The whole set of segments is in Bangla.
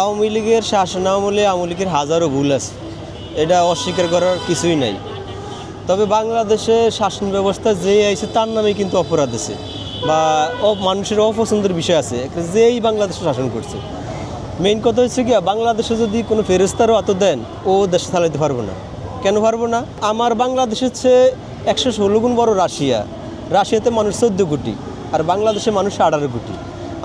আওয়ামী লীগের শাসন আমলে আওয়ামী লীগের হাজারো ভুল আছে। এটা অস্বীকার করার কিছুই নাই। তবে বাংলাদেশে শাসন ব্যবস্থা যে আইছে তার নামে কিন্তু অপরাধ আছে। বা মানুষের অপছন্দের বিষয় আছে। যেই বাংলাদেশে শাসন করছে। মেইন কথা হচ্ছে কি বাংলাদেশে যদি কোনো ফেরেস্তারও অত দেন, ও দেশে চালাইতে পারব না। কেন পারব না? আমার বাংলাদেশের হচ্ছে একশো ষোলো গুণ বড় রাশিয়া। রাশিয়াতে মানুষ চোদ্দ কোটি, আর বাংলাদেশে মানুষ আঠারো কোটি।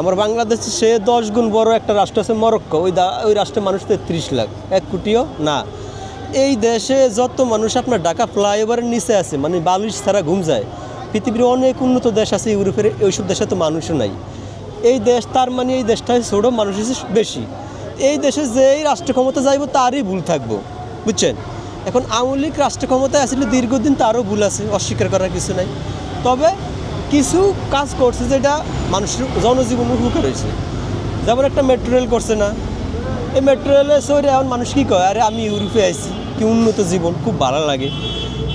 আমার বাংলাদেশে সে দশ গুণ বড় একটা রাষ্ট্র আছে মরক্কো। ওই ওই রাষ্ট্রের মানুষ তেত্রিশ লাখ। এক কোটিও না। এই দেশে যত মানুষ আপনার ঢাকা ফ্লাইওভারের নিচে আছে মানে বালিশ ছাড়া ঘুম যায়, পৃথিবীর অনেক উন্নত দেশ আছে ইউরোপের, ওইসব দেশে তো মানুষও নাই। এই দেশ, তার মানে এই দেশটা ছোট, মানুষ বেশি। এই দেশে যেই রাষ্ট্র ক্ষমতা যাইব, তারই ভুল থাকব। বুঝছেন? এখন আওয়ামী লীগ রাষ্ট্র ক্ষমতায় আসলে দীর্ঘদিন তারও ভুল আছে, অস্বীকার করার কিছু নাই। তবে কিছু কাজ করছে যেটা মানুষের জনজীবন উপকার হয়েছে যেমন একটা মেট্রো রেল করছে না। এই মেট্রো রেলে সরে এখন মানুষ কী কয়? আরে আমি ইউরোপে আইছি, কি উন্নত জীবন, খুব ভালো লাগে।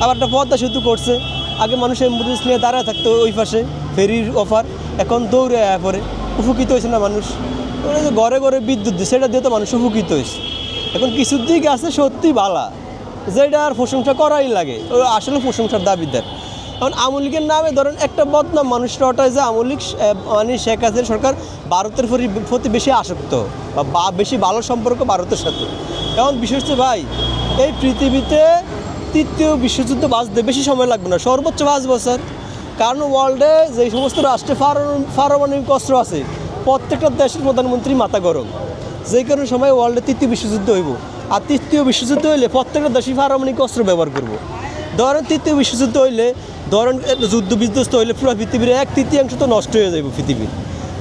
আবার একটা পদ্মা সেতু করছে। আগে মানুষ অ্যাম্বুলেন্স নিয়ে দাঁড়ায় থাকতো ওই পাশে, ফেরির অফার এখন দৌড়ে আয়া পরে উপকৃত হয়েছে না মানুষ? ঘরে ঘরে বিদ্যুৎ দিয়ে সেটা দিয়ে তো মানুষ উপকৃত হয়েছে। এখন কিছু দিক আছে সত্যি বালা যেটা আর প্রশংসা করাই লাগে। আসলে প্রশংসার দাবিদার। এখন আওয়ামী নামে ধরেন একটা বদনাম মানুষরা ওটাই যে আহ, মানে শেখ হাসিনা সরকার ভারতের প্রতি- বেশি আসক্ত বা বেশি ভালো সম্পর্ক ভারতের সাথে। এখন বিশেষ ভাই এই পৃথিবীতে তৃতীয় বিশ্বযুদ্ধ বাঁচতে বেশি সময় লাগবে না সর্বোচ্চ পাঁচ বছর। কারণ ওয়ার্ল্ডে যে সমস্ত রাষ্ট্রে পারমাণবিক অস্ত্র আছে প্রত্যেকটা দেশের প্রধানমন্ত্রী মাথা গরম। যেই কারণে সময় ওয়ার্ল্ডে তৃতীয় বিশ্বযুদ্ধ হইব। আর তৃতীয় বিশ্বযুদ্ধ হইলে প্রত্যেকটা দেশই পারমাণবিক অস্ত্র ব্যবহার করব। ধরেন তৃতীয় বিশ্বযুদ্ধ হইলে ধরেন যুদ্ধ বিধ্বস্ত হইলে পুরো পৃথিবীর এক তৃতীয়াংশ তো নষ্ট হয়ে যাবে পৃথিবীর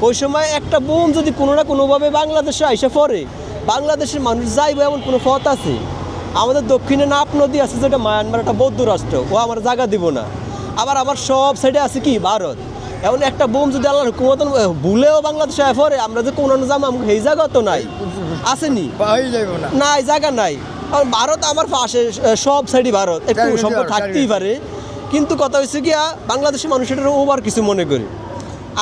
ওই সময় একটা বোম যদি কোনো না কোনোভাবে বাংলাদেশে আইসে পড়ে বাংলাদেশের মানুষ যাইবে এমন কোনো পথ আছে? আমাদের দক্ষিণে নাপ নদী আছে যেটা মায়ানমার একটা বৌদ্ধ রাষ্ট্র ও আমার জায়গা দিব না। আবার আমার সব সাইডে আছে কি? ভারত। এমন একটা বোম যদি আল্লাহর হুকুমত ভুলেও বাংলাদেশে পড়ে আমরা যে কোনো যাম আমাকে এই জায়গা তো নাই। আসেনি? না। নাই জায়গা নাই। ভারত আমার পাশে সব সাইডই ভারত। একটু সম্পর্ক থাকতেই পারে। কিন্তু কথা হয়েছে কি বাংলাদেশের মানুষ এটার ওভার কিছু মনে করি।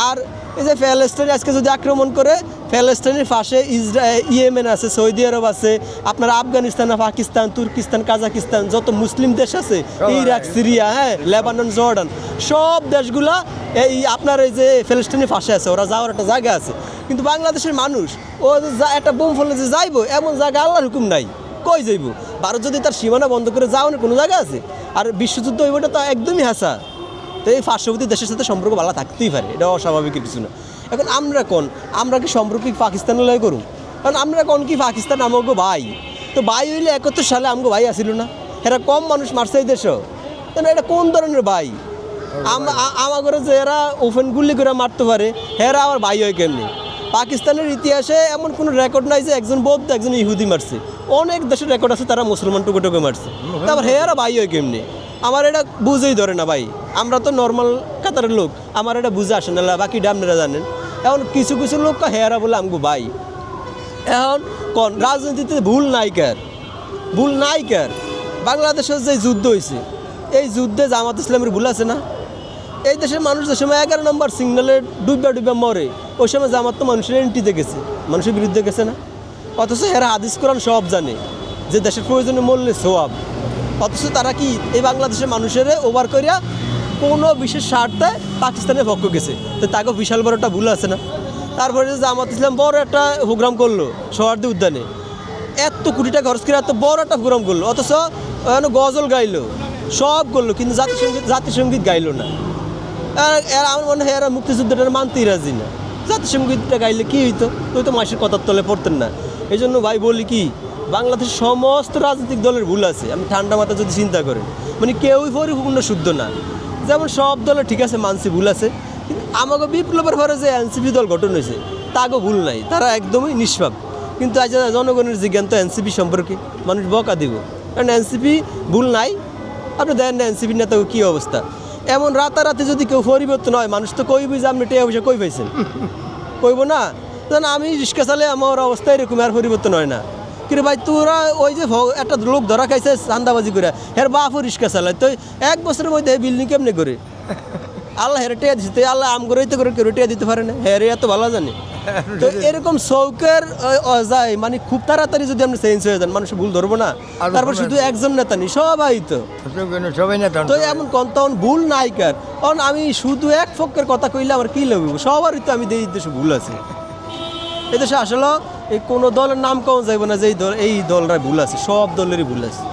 আর এই যে প্যালেস্টাইন আজকে যদি আক্রমণ করে প্যালেস্টাইনের পাশে ইসরা ইয়েমেন আছে সৌদি আরব আছে আপনার আফগানিস্তান পাকিস্তান তুর্কিস্তান কাজাকিস্তান যত মুসলিম দেশ আছে ইরাক সিরিয়া হ্যাঁ লেবানন জর্ডান সব দেশগুলা এই আপনার এই যে প্যালেস্টাইনের পাশে আছে ওরা যাওয়ার একটা জায়গা আছে। কিন্তু বাংলাদেশের মানুষ ও যা- একটা বোম ফলে যে যাইবো এমন জায়গা আল্লাহর হুকুম নাই। কই যাইব? ভারত যদি তার সীমানা বন্ধ করে যাওয়ার কোনো জায়গা আছে? আর বিশ্বযুদ্ধ হইবটা তো একদমই হাসা তো এই পার্শ্ববর্তী দেশের সাথে সম্পর্ক ভালো থাকতেই পারে এটা অস্বাভাবিক কিছু না। এখন আমরা কোন? আমরা কি সম্পর্ক কি পাকিস্তানের লয় করুন কারণ আমরা কোন কি পাকিস্তান আমাকে ভাই? তো ভাই হইলে একাত্তর সালে আমাকে ভাই আসিল না। এরা কম মানুষ মারছে এই দেশও। তাহলে এটা কোন ধরনের ভাই? আম- আ- আমার যে এরা ওপেন গুলি করে মারতে পারে হেরা আবার ভাই হয় কেমনি? পাকিস্তানের ইতিহাসে এমন কোনো রেকর্ড নাই যে একজন বৌদ্ধ, একজন ইহুদি মারছে। অনেক দেশের রেকর্ড আছে, তারা মুসলমান টুকু টুকু মারছে। তারপর হেয়ারা ভাই হয় কেমনি? আমার এটা বুঝেই ধরে না ভাই। আমরা তো নর্মাল কাতারের লোক, আমার এটা বুঝে আসে না। বাকি আপনারা জানেন। এখন কিছু কিছু লোক হেয়ারা বলে আমগো ভাই। এখন কোন রাজনীতিতে ভুল নাই কার? ভুল নাই কার? বাংলাদেশের যে যুদ্ধ হয়েছে এই যুদ্ধে জামাত ইসলামের ভুল আছে না? এই দেশের মানুষ যে সময় এগারো নম্বর সিগনালে ডুববা ডুববা মরে, ওই সময় জামাত তো মানুষের এন্ট্রিতে গেছে। মানুষের বিরুদ্ধে গেছে না। অথচ হেরা হাদিস কোরআন সব জানে যে দেশের প্রয়োজনে মরলে সোয়াব অথচ তারা কি এই বাংলাদেশের মানুষের ওভার করিয়া কোনো বিশেষ স্বার্থে পাকিস্তানের পক্ষ গেছে? তো তাকে বিশাল বড় একটা ভুল আছে না? তারপরে জামাত ইসলাম বড় একটা প্রোগ্রাম করল সোহার্দি উদ্যানে। এত কোটি টাকা খরচ করে এত বড় একটা প্রোগ্রাম করল। অথচ গজল গাইলো, সব করল, কিন্তু জাতিসঙ্গীত জাতিসঙ্গীত গাইলো না। আমার মনে হয় এরা মুক্তিযুদ্ধটা মানতেই রাজি না। জাতিসঙ্গীতটা গাইলে কি হইতো? তুই তো মাসের কথার তলে পড়তেন না। এই জন্য ভাই বলি কি, বাংলাদেশের সমস্ত রাজনৈতিক দলের ভুল আছে। আমি ঠান্ডা মাথা যদি চিন্তা করেন মানে কেউই পরিপূর্ণ শুদ্ধ না। যেমন সব দলে ঠিক আছে মানসি ভুল আছে, কিন্তু আমাকে বিপ্লবের পরে যে এনসিপি দল গঠন হয়েছে তাকে ভুল নাই। তারা একদমই নিষ্পাপ। কিন্তু আজ জনগণের জিজ্ঞান তো এনসিপি সম্পর্কে মানুষ বকা দিব। কারণ এনসিপি ভুল নাই। আপনি দেন না এনসিপির নেতা কী অবস্থা। এমন রাতারাতি যদি কেউ পরিবর্তন হয়, মানুষ তো কইবি যে আপনি টেয়া পয়সা কই পাইছেন। কইব না? আমি রিক্সা চালে আমার অবস্থা এরকম, আর পরিবর্তন হয় না। কিন্তু ভাই, তোরা ওই যে একটা লোক ধরা খাইছে চান্দাবাজি করে, হের বাপও রিক্সা চালায়। তো এক বছরের মধ্যে বিল্ডিং কেমনে করে? আল্লাহ হেরে টেয়া দিচ্ছে তো আল্লাহ আম করে করে কেউ টেয়া দিতে পারে না? হেরে এত ভালো জানে। তো এরকম চৌকের অজায় মানে খুব তাড়াতাড়ি যদি আপনি চেঞ্জ হয়ে যান মানুষ ভুল ধরবো না। তারপর শুধু একজন নেতা নি সবাই তো। সবাই না তো এমন কোন তখন ভুল নাই কার। কারণ আমি শুধু এক পক্ষের কথা কইলে আমার কি লাগবে সবারই তো আমি এই দেশে ভুল আছে। এই দেশে আসলে এই কোনো দলের নাম কম যাইব না যে এই দল এই দলরা ভুল আছে সব দলেরই ভুল আছে।